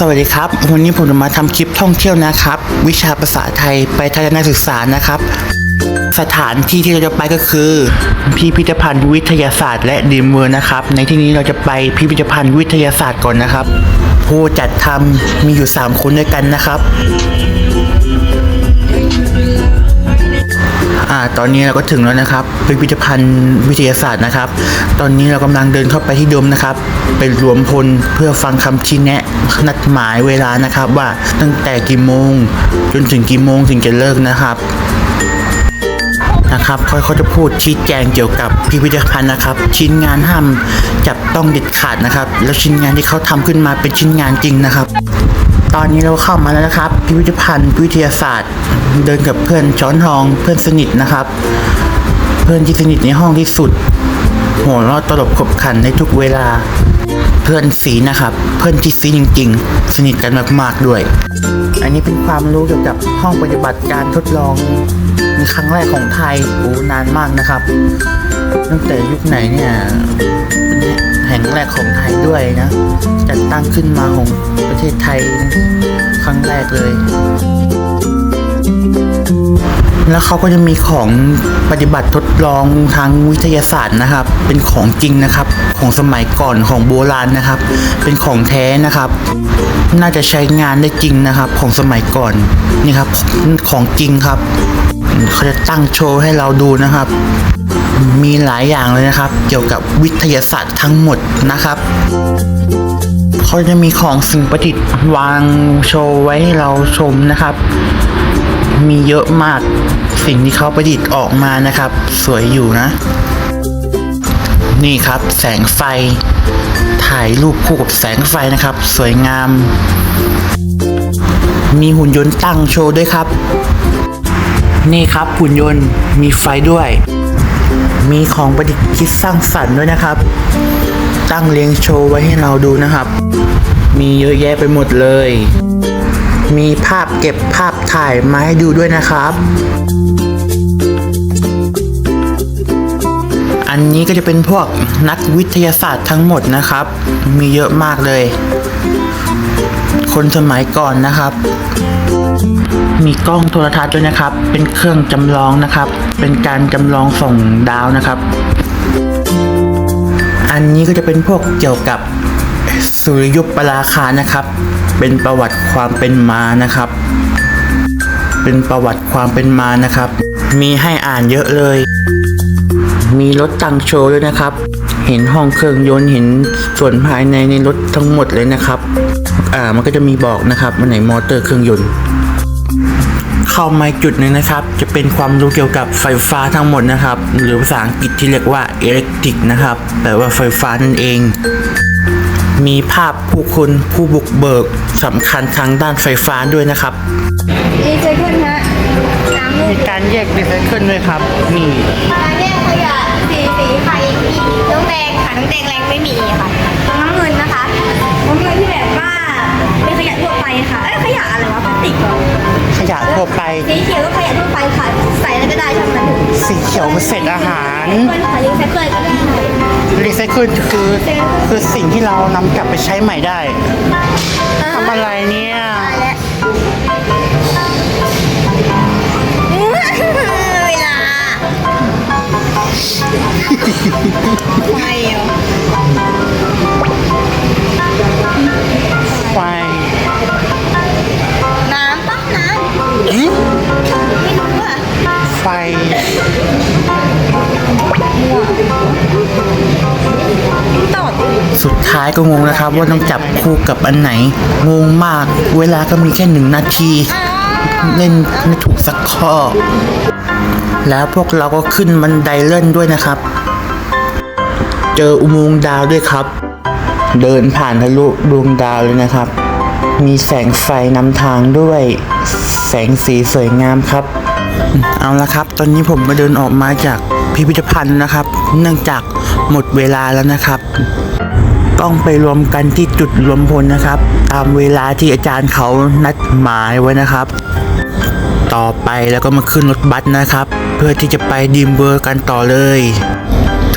สวัสดีครับ วันนี้ผมจะมาทำคลิปท่องเที่ยวนะครับ วิชาภาษาไทยไปทัศนศึกษานะครับ สถานที่ที่เราจะไปก็คือพิพิธภัณฑ์วิทยาศาสตร์และดีมเวอร์นะครับ ในที่นี้เราจะไปพิพิธภัณฑ์วิทยาศาสตร์ก่อนนะครับ ผู้จัดทำมีอยู่ 3 คนด้วยกันนะครับ อ่าตอนนี้เราก็ถึงแล้วนะครับพิพิธภัณฑ์วิทยาศาสตร์นะครับ ตอนนี้เรากำลังเดินเข้าไปที่โดมนะครับ เป็นรวมพลเพื่อฟังคำชี้แนะนัดหมายเวลานะครับ ว่าตั้งแต่กี่โมง จนถึงกี่โมงถึงจะเลิกนะครับนะครับเขาเขาจะพูดชี้แจงเกี่ยวกับพิพิธภัณฑ์นะครับ ชิ้นงานห้ามจับต้องเด็ดขาดนะครับ แล้วชิ้นงานที่เขาทำขึ้นมาเป็นชิ้นงานจริงนะครับ อนนี้เราเข้ามาแล้วนะครับพิพิธภัณฑ์วิทยาศาสตร์ เดินกับเพื่อนช้อนทองเพื่อนสนิทนะครับ เพื่อนที่สนิทในห้องที่สุดหัวเราะตลบขบขันในทุกเวลา เพื่อนสีนะครับ เพื่อนที่สีจริง ๆ สนิทกันมากๆด้วย อันนี้เป็นความรู้เกี่ยวกับห้องปฏิบัติการทดลองในครั้งแรกของไทยโอ้นานมากนะครับ ตั้งแต่ยุคไหนเนี่ย งแรกของไทยด้วยนะ จัดตั้งขึ้นมาของประเทศไทยครั้งแรกเลย แล้วเขาก็จะมีของปฏิบัติทดลองทางวิทยาศาสตร์นะครับ เป็นของจริงนะครับ ของสมัยก่อนของโบราณนะครับ เป็นของแท้นะครับ น่าจะใช้งานได้จริงนะครับ ของสมัยก่อนนี่ครับของจริงครับเขาจะตั้งโชว์ให้เราดูนะครับ มีหลายอย่างเลยนะครับ เกี่ยวกับวิทยาศาสตร์ทั้งหมดนะครับเขาจะมีของสิ่งประดิษฐ์วางโชว์ไว้ให้เราชมนะครับ มีเยอะมากสิ่งที่เขาประดิษฐ์ออกมานะครับ สวยอยู่นะ นี่ครับแสงไฟ ถ่ายรูปคู่กับแสงไฟนะครับ สวยงาม มีหุ่นยนต์ตั้งโชว์ด้วยครับ นี่ครับหุ่นยนต์มีไฟด้วย มีของประดิษฐ์คิดสร้างสรรค์ด้วยนะครับ ตั้งเรียงโชว์ไว้ให้เราดูนะครับ มีเยอะแยะไปหมดเลย มีภาพเก็บภาพถ่ายมาให้ดูด้วยนะครับ อันนี้ก็จะเป็นพวกนักวิทยาศาสตร์ทั้งหมดนะครับ มีเยอะมากเลย คนสมัยก่อนนะครับ มีกล้องโทรทัศน์ด้วยนะครับ เป็นเครื่องจำลองนะครับ เป็นการจำลองส่งดาวนะครับ อันนี้ก็จะเป็นพวกเกี่ยวกับสุริยุปราคานะครับ เป็นประวัติความเป็นมานะครับ เป็นประวัติความเป็นมานะครับ มีให้อ่านเยอะเลย มีรถตั้งโชว์ด้วยนะครับ เห็นห้องเครื่องยนต์เห็นส่วนภายในในรถทั้งหมดเลยนะครับ อ่ามันก็จะมีบอกนะครับวันไหนมอเตอร์เครื่องยนต์ เข้ามาอีกจุดหนึ่งนะครับ จะเป็นความรู้เกี่ยวกับไฟฟ้าทั้งหมดนะครับ หรือภาษาอังกฤษที่เรียกว่าอิเล็กทริกนะครับแปลว่าไฟฟ้านั่นเอง มีภาพผู้คนผู้บุกเบิกสำคัญทางด้านไฟฟ้าด้วยนะครับรีไซเคิลฮะน้ำลูมีกการแยกรีไซเคิลด้วยครับ นี่การแยกขยะสีสีไข่น้ำแดงค่ะน้ำแดงแรงไม่มีค่ะน้ำเงินนะคะน้ำเงินที่แบบว่าเป็นขยะทั่วไปค่ะเอ้ยขยะอะไรวะพลาสติกเหรอข ยะทั่วไป สีเขียวก็ขยะทั่วไปค่ะใส่แล้วก็ได้ทั้งนั้นสีเขียวเศษอาหารเพื่อนค่ะรีไซเคิลก็ได้รีไซเคิลคือคือสิ่งที่เรานำกลับไปใช้ใหม่ได้ทำอะไรเนี่ยมาแล้วเวลา ไม่ สุดท้ายก็งงนะครับ ว่าต้องจับคู่กับอันไหน งงมาก เวลาก็มีแค่หนึ่งนาทีเล่นไม่ถูกสักข้อ แล้วพวกเราก็ขึ้นบันไดเลื่อนด้วยนะครับ เจออุโมงค์ดาวด้วยครับ เดินผ่านทะลุดวงดาวเลยนะครับ มีแสงไฟนำทางด้วย แสงสีสวยงามครับ เอาละครับ ตอนนี้ผมก็เดินออกมาจากพิพิธภัณฑ์นะครับ เนื่องจากหมดเวลาแล้วนะครับ ต้องไปรวมกันที่จุดรวมพลนะครับ ตามเวลาที่อาจารย์เขานัดหมายไว้นะครับ ต่อไปแล้วก็มาขึ้นรถบัสนะครับ เพื่อที่จะไปดีมเวอร์กันต่อเลย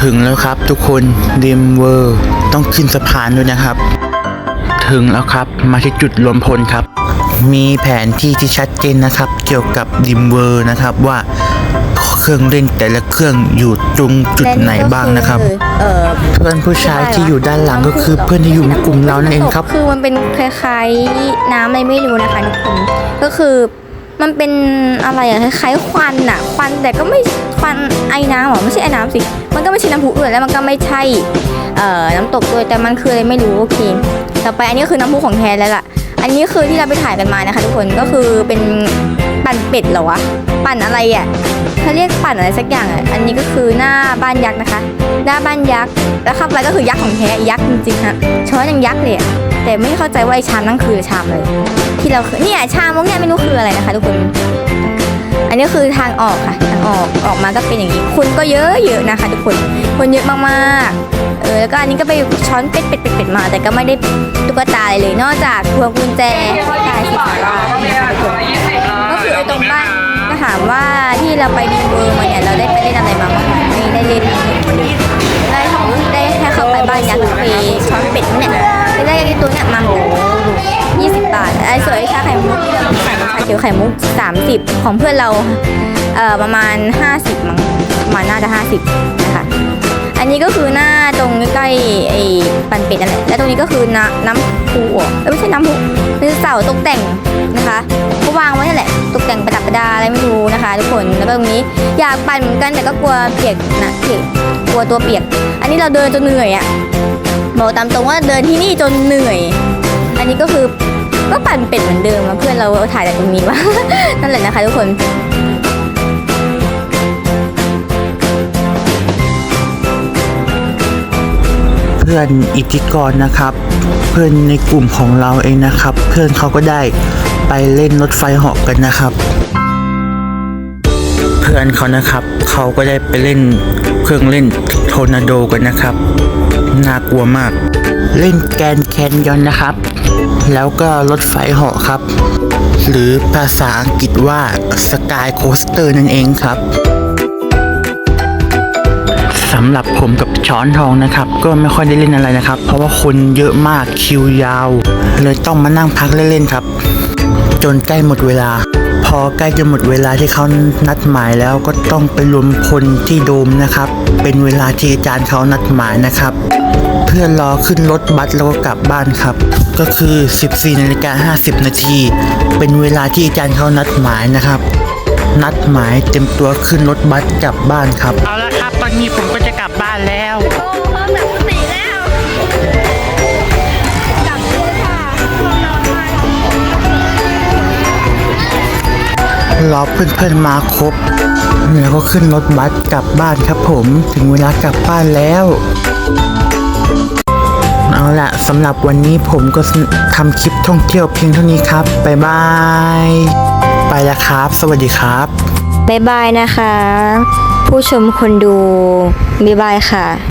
ถึงแล้วครับทุกคนดีมเวอร์ต้องขึ้นสะพานด้วยนะครับ ถึงแล้วครับมาที่จุดรวมพลครับ มีแผนที่ที่ชัดเจนนะครับ เกี่ยวกับดิมเวอร์นะครับว่าเครื่องเล่นแต่ละเครื่องอยู่ตรงจุดไหนบ้างนะครับ เออ พื่อนผู้ชายที่อยู่ด้านหลังก็คือเพื่อนที่อยู่ในกลุ่มเรานั่นเองครับ คือมันเป็นคล้ายๆน้ำอะไรไม่รู้นะคะทุกคนก็คือมันเป็นอะไรอะคล้ายๆควันอะควันแต่ก็ไม่ควันไอ้น้ำหรอไม่ใช่ไอ้น้ำสิมันก็ไม่ใช่น้ำพุอื่นแล้วมันก็ไม่ใช่เอ่อน้ำตกด้วยแต่มันคืออะไรไม่รู้โอเคต่อไปอันนี้คือน้ำพุของแท้แล้วล่ะ อันนี้คือที่เราไปถ่ายกันมานะคะ ทุกคนก็คือเป็นปั่นเป็ดเหรอวะปั่นอะไรอะ เขาเรียกปั่นอะไรสักอย่างอะอันนี้ก็คือหน้าบ้านยักษ์นะคะ หน้าบ้านยักษ์ แล้วข้าไปก็คือยักษ์ของแท้ ยักษ์จริงๆฮะช้อนยังยักษ์เลยแต่ไม่เข้าใจว่าไอ้ชามนั่นคือชามเลย ที่เราเคยเนี่ยชามพวกเนี้ยไม่รู้คืออะไรนะคะ ทุกคน อันนี้คือทางออกค่ะ ทางออก ออกมาก็เป็นอย่างนี้ คนก็เยอะเยอะนะคะ ทุกคน คนเยอะมากๆ เออ แล้วก็อันนี้ก็ไปช้อนเป็ดเป็ดเป็ดเป็ดมา แต่ก็ไม่ได้ตุ๊กตาเลย นอกจากพวงกุญแจตายสิบล้านนะคะทุกคนามว่าที่เราไปดีเวอร์มาเนี่ยเราได้ไปเล่นอะไรมาบ้างไหมไม่ได้เล่นได้ของได้แค่เข้าไปบ้านยักษ์ไปช้อนเป็ดเนี่ยได้ไอ้ตัวเนี่ยมันยี่สิบบาทไอ้สวยชาไข่มุกที่ชาเขียวไข่มุกสามสิบของเพื่อนเราเอ่อประมาณห้าสิบมั้งประมาณน่าจะห้าสิบนะคะอันนี้ก็คือหน้าตรงใกล้ๆไอ้ปันเป็ดนั่นแหละและตรงนี้ก็คือน้ำน้ำพุเอ้ไม่ใช่น้ำพุเป็นเสาตกแต่งนะคะ ก็วางไว้นั่นแหละ ตกแต่งประดับประดาอะไรไม่รู้นะคะ ทุกคน แล้วก็ตรงนี้ อยากปั่นเหมือนกันแต่ก็กลัวเปียกนะเปียกกลัวตัวเปียก อันนี้เราเดินจนเหนื่อยอะบอกตามตรงว่าเดินที่นี่จนเหนื่อย อันนี้ก็คือก็ปั่นเป็ดเหมือนเดิมเพื่อนเราถ่ายจากตรงนี้ว่านั่นแหละนะคะ ทุกคนเพื่อนอิทธิกรนะครับ เพื่อนในกลุ่มของเราเองนะครับ เพื่อนเขาก็ได้ ไปเล่นรถไฟเหาะกันนะครับ เพื่อนเขานะครับเขาก็ได้ไปเล่นเครื่องเล่นโทนาโดกันนะครับ น่ากลัวมาก เล่นแกนแคนยอนนะครับ แล้วก็รถไฟเหาะครับ หรือภาษาอังกฤษว่าสกายโคสเตอร์นั่นเองครับสำหรับผมกับช้อนทองนะครับ ก็ไม่ค่อยได้เล่นอะไรนะครับ เพราะว่าคนเยอะมากคิวยาว เลยต้องมานั่งพักเล่นๆครับ จนใกล้หมดเวลา พอใกล้จะหมดเวลาที่เขานัดหมายแล้วก็ต้องไปรวมพลที่โดมนะครับ เป็นเวลาที่อาจารย์เขานัดหมายนะครับ เพื่อรอขึ้นรถบัสแล้วก็กลับบ้านครับ ก็คือ 14นาฬิกา50 นาที เป็นเวลาที่อาจารย์เขานัดหมายนะครับ นัดหมายเต็มตัวขึ้นรถบัสกลับบ้านครับ เอาละครับตอนนี้ผม รอเพื่อนๆมาครบแล้วก็ขึ้นรถบัสกลับบ้านครับผมถึงเวลากลับบ้านแล้วเอาละสำหรับวันนี้ผมก็ทำคลิปท่องเที่ยวเพียงเท่านี้ครับบ๊ายบาย ไปแล้วครับ สวัสดีครับบ๊ายบายนะคะ ผู้ชมคนดูบ๊ายบายค่ะ